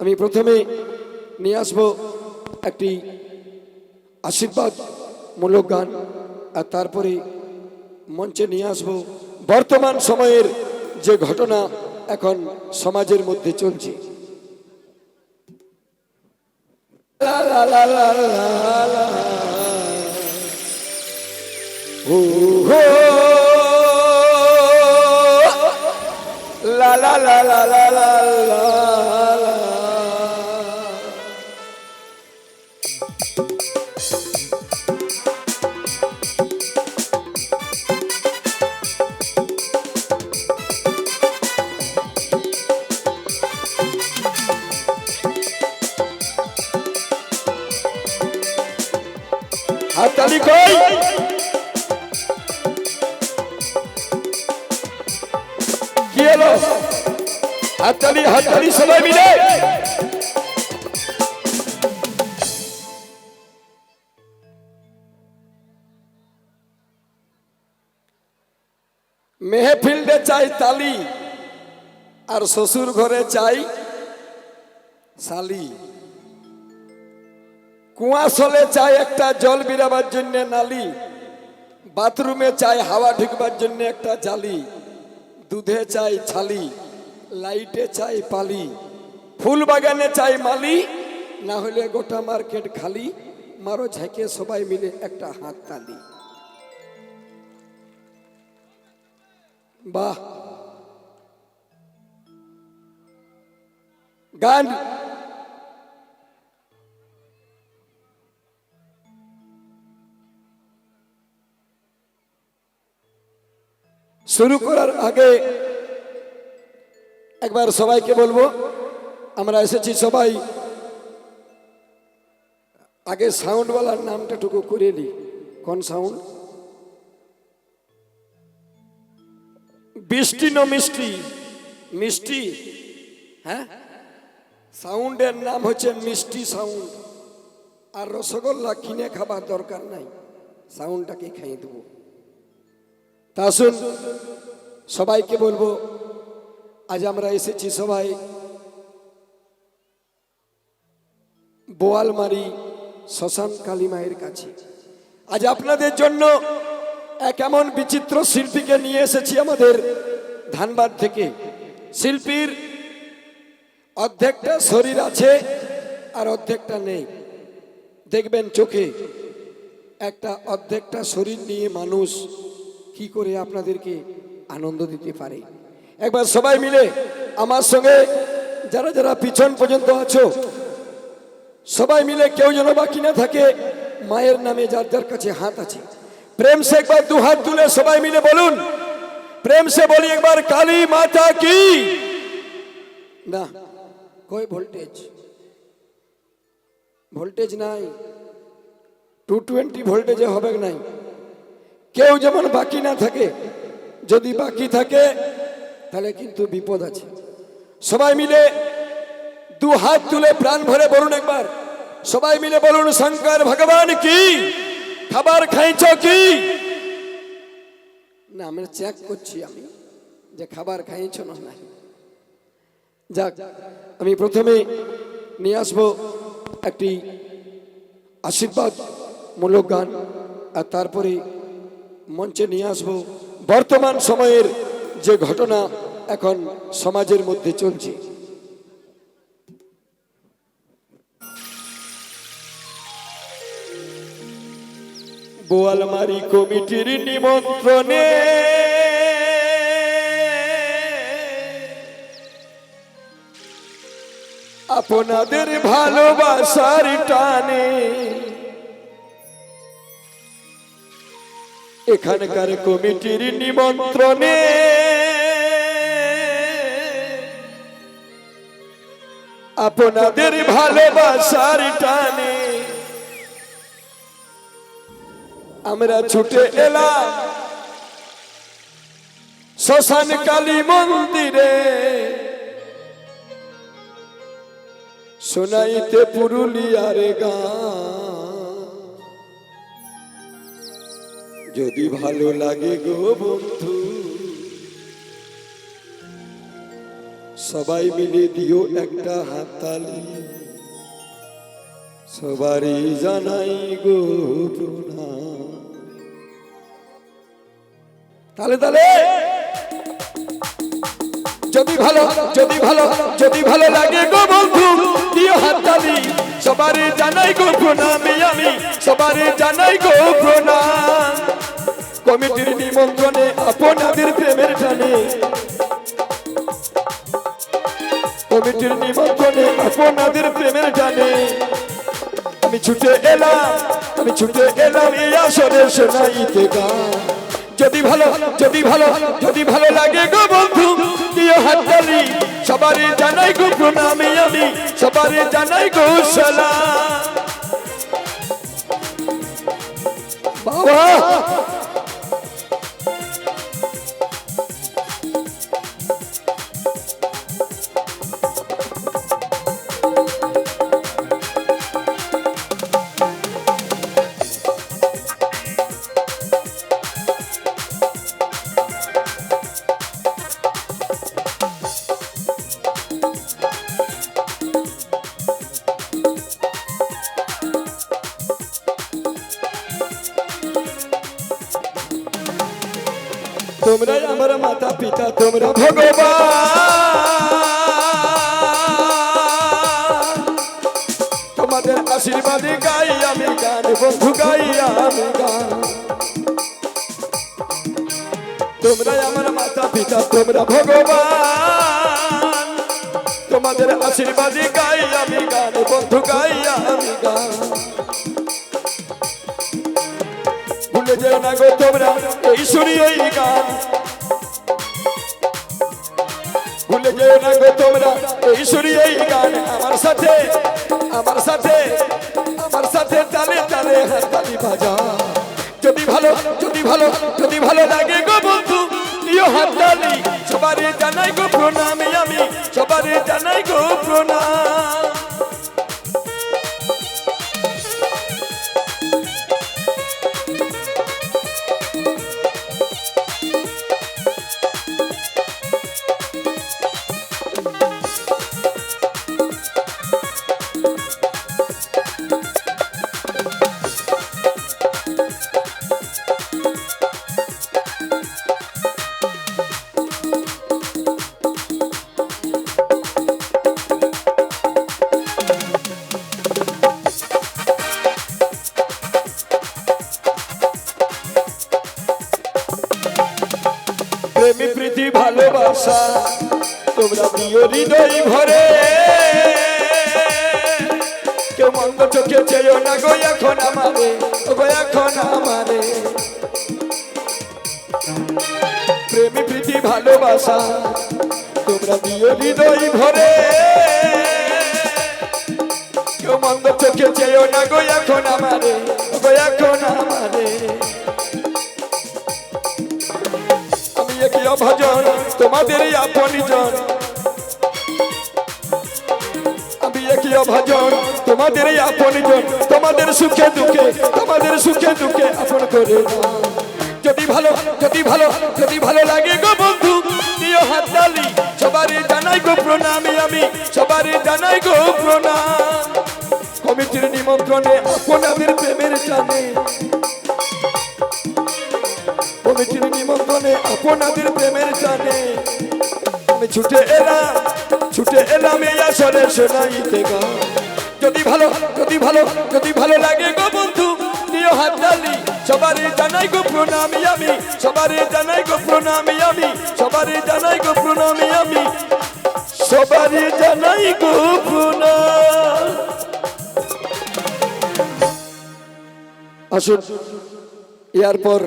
আমি প্রথমে নিয়ে আসব একটি আশীর্বাদমূলক গান, আর তারপরে মঞ্চে নিয়ে আসব বর্তমান সময়ের যে ঘটনা এখন সমাজের মধ্যে চলছে। লা লা লা লা লা লা হাততালি হাততালি সবাই মিলে। চাই তালি, আর শ্বশুর ঘরে চাই শালি কুয়াশলে চাই একটা জল বিরাবার জন্য নালি, বাথরুমে চাই হাওয়া ঢুকবার জন্য একটা জালি। দুধে চাই ছালি লাইটে চাই পালি ফুল বাগানে চাই মালি, না হলে গোটা মার্কেট খালি, মারো ঝেঁকে সবাই মিলে একটা হাত তালি। বাহ! গান শুরু করার আগে একবার সবাইকে বলব, আমরা এসেছি সবাই আগে সাউন্ডওয়ালার নামটা টুকু করে নিই। কোন সাউন্ড? বৃষ্টি ন মিষ্টি মিষ্টি হ্যাঁ? সাউন্ডের নাম হচ্ছে মিষ্টি সাউন্ড। আর রসগোল্লা কিনে খাবার দরকার নাই, সাউন্ডটাকে খাইয়ে দেবো। তা আসুন সবাইকে বলব, আজ আমরা এসেছি সবাই বোয়ালমারি শ্মশান কালী মায়ের কাছে। আজ আপনাদের জন্য এক এমন বিচিত্র শিল্পীকে নিয়ে এসেছি আমাদের ধানবাদ থেকে। শিল্পীর অর্ধেকটা শরীর আছে আর অর্ধেকটা নেই। দেখবেন চোখে একটা অর্ধেকটা শরীর নিয়ে মানুষ কি করে আপনাদেরকে আনন্দ দিতে পারে? একবার সবাই মিলে আমার সঙ্গে যারা যারা পিছন পর্যন্ত আছো, সবাই মিলে কেউ যেন বাকি না থাকে, মায়ের নামে যার যার কাছে হাত আছে। প্রেম সে একবার দু হাত তুলে সবাই মিলে বলুন, প্রেম সে বলি একবার, কালী মাতা কি? না, কই ভোল্টেজ? ভোল্টেজ নাই। টু টোয়েন্টি ভোল্টেজে হবে নাই। কেউ যেমন বাকি না থাকে, যদি বাকি থাকে, তাহলে কিন্তু বিপদ আছে। সবাই মিলে দু হাত তুলে প্রাণ ভরে বলুন একবার। সবাই মিলে বলুন, শঙ্কর ভগবান কি? খাবার খাইছ কি? না, আমরা চেক করছি আমি যে খাবার খাইছ না যাক, আমি প্রথমে নিয়ে আসব একটি আশীর্বাদ মূলক গান, আর তারপরে মঞ্চে নিয়ে আসব। বর্তমান সময়ের যে ঘটনা এখন সমাজের মধ্যে চলছে। বোয়ালমারি কমিটির নিমন্ত্রণে আপনাদের ভালোবাসার টানে এখানকার কমিটির নিমন্ত্রণে। আপনাদের ভালোবাসার টানে। আমরা ছুটে এলাম শ্মশান কালী মন্দিরে। শোনাইতে পুরুলিয়ার গান। যদি ভালো লাগে গো বন্ধু, সবাই মিলে দিও একটা হাততালি। সবারই জানাই গো প্রণাম। তাহলে তাহলে যদি ভালো যদি ভালো যদি ভালো লাগে গো বন্ধু, দিও হাততালি। সবারই জানাই গো প্রণামী আমি, সবারই জানাই গো প্রণাম। কমিটির নিমন্ত্রণে আপনাদের প্রেমের টানে। কমিটির নিমন্ত্রণে আপনাদের প্রেমের টানে। আমি ছুটে এলাম, আমি ছুটে এলাম এই আসরে শোনাইতে গান যদি ভালো যদি ভালো যদি ভালো লাগে গো বন্ধু, দিও হাততালি সবারই জানাই গো প্রণামী আমি, সবারই জানাই গো সালাম। বাবা পিতা তোমরা ভগবান। তোমাদের আশীর্বাদে গাই আমি গান, বন্ধু গাই আমি গান। তোমরা আমার মাতা পিতা, তোমরা ভগবান। তোমাদের আশীর্বাদে গাই আমি গান, বন্ধু গাই আমি গান। ভুলে যেও না গো তোমরা, এই শুনি ওই গান। ভুলে যেও না গো তোমরা। এই শুনি এই গান আমার সাথে আমার সাথে আমার সাথে তালে তালে হাততালি বাজা যদি ভালো যদি ভালো যদি ভালো লাগে গো বন্ধু দিও হাততালি। সবারই জানাই গো প্রণামী। প্রেমী প্রীতি, ভালোবাসা। তোমরা প্রিয় হৃদয় ভরে। কেউ মন্দ চোখে চেয়েও না গো, এখন আমারে। গো, এখন আমারে। প্রেমী প্রীতি, ভালোবাসা। তোমরা প্রিয় হৃদয় ভরে। কেউ মন্দ চোখে চেয়েও না গো, এখন আমারে। গো, এখন আমারে। আমি একই অভজন তোমাদেরই আপনিজন আমি একই অভজন, তোমাদেরই আপনিজন তোমাদের সুখে দুঃখে, তোমাদের সুখে দুঃখে আপন করে যদি ভালো যদি ভালো যদি ভালো লাগে গো বন্ধু দিও হাততালি সবারই জানাই গো প্রণামী আমি, সবারই জানাই গো প্রণাম। কমিটির নিমন্ত্রণে আপনাদের প্রেমের টানে কমিটির নিমন্ত্রণে আপনাদের প্রেমের টানে আমি ছুটে এলাম ছুটে এলাম এই আসরে শোনাইতে গান যদি ভালো যদি ভালো যদি ভালো লাগে গো বন্ধু দিও হাততালি, সবারই জানাই গো প্রণামী আমি, সবারই জানাই গো প্রণামী আমি, সবারই জানাই গো প্রণামী আমি, সবারই জানাই গো প্রণাম। আসুন এরপর